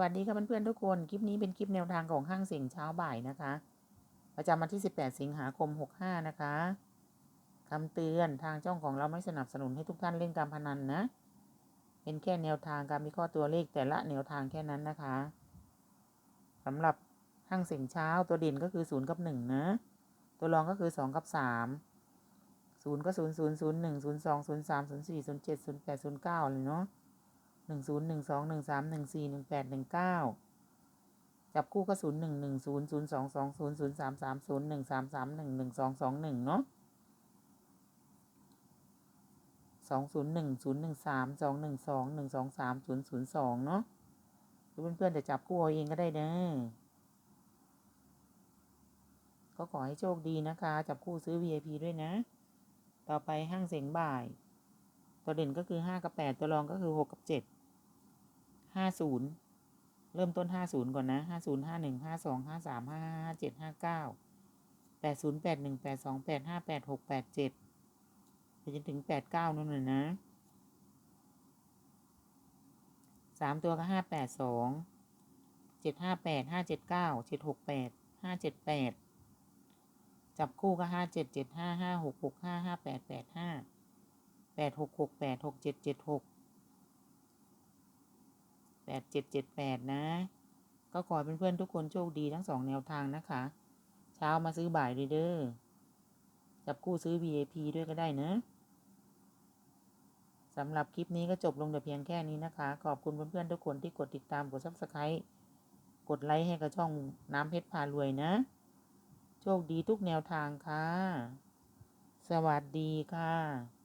วัสดีค่ะเพื่อนๆทุกคน คลิปนี้เป็นคลิปแนวทางของห้างเสียงเช้าบ่ายนะคะ ประจำวันที่ 18 สิงหาคม 65 นะคะคำเตือนทางช่องของเราไม่สนับสนุนให้ทุกท่านเล่นการพนันนะ เป็นแค่แนวทางการวิเคราะห์ตัวเลขแต่ละแนวทางแค่นั้นนะคะสำหรับห้างเสียงเช้าตัวเด่นก็คือ 0 กับ 1 นะ ตัวรองก็คือ 2 กับ 3 0 ก็ 0 0 0 1 0 2 0 3 0 4 0 7 0 8 0 9เลยเนาะ หนึ่งศูนย์หนึ่งสองหนึ่งสามหนึ่งสี่หนึ่งแปดหนึ่งเก้าจับคู่ก็ศูนย์หนึ่งหนึ่งศูนย์ศูนย์สองสองศูนย์ศูนย์สามสามศูนย์หนึ่งสามสามหนึ่งหนึ่งสองสองหนึ่งเนาะสองศูนย์หนึ่งศูนย์หนึ่งสามสองหนึ่งสองหนึ่งสองสามศูนย์ศูนย์สองเนาะหรือเพื่อนๆจะจับคู่เอาเองก็ได้เด้อก็ขอให้โชคดีนะคะ จับคู่ซื้อ VIP ด้วยนะ ต่อไปห้างเสียงบ่าย ตัวเด่นก็คือห้ากับแปดตัวรองก็คือหกกับเจ็ด ห้าศูนย์เริ่มต้นห้าศูนย์ก่อนนะห้าศูนย์ห้าหนึ่งห้าสองห้าสามห้าห้าเจ็ดห้าเก้าแปดศูนย์แปดหนึ่งแปดสองแปดห้าแปดหกแปดเจ็ดไปจนถึงแปดเก้านู่นเลยนะสามตัวก็ห้าแปดสองเจ็ดห้าแปดห้าเจ็ดเก้าเจ็ดหกแปดห้าเจ็ดแปดจับคู่ก็ห้าเจ็ดเจ็ดห้าห้าหกหกห้าห้าแปดแปดห้าแปดหกหกแปดหกเจ็ดเจ็ดหก แปดเจ็ดเจ็ดแปดนะ ก็ขอเป็นเพื่อนๆทุกคนโชคดีทั้งสองแนวทางนะคะ เช้ามาซื้อบ่ายเด้อจับคู่ซื้อ VIP ด้วยก็ได้นะสำหรับคลิปนี้ก็จบลงแต่เพียงแค่นี้นะคะ ขอบคุณเพื่อนๆทุกคนที่กดติดตามกด subscribe กดไลค์ให้กับช่องน้ำเพชรพารวยนะ โชคดีทุกแนวทางค่ะ สวัสดีค่ะ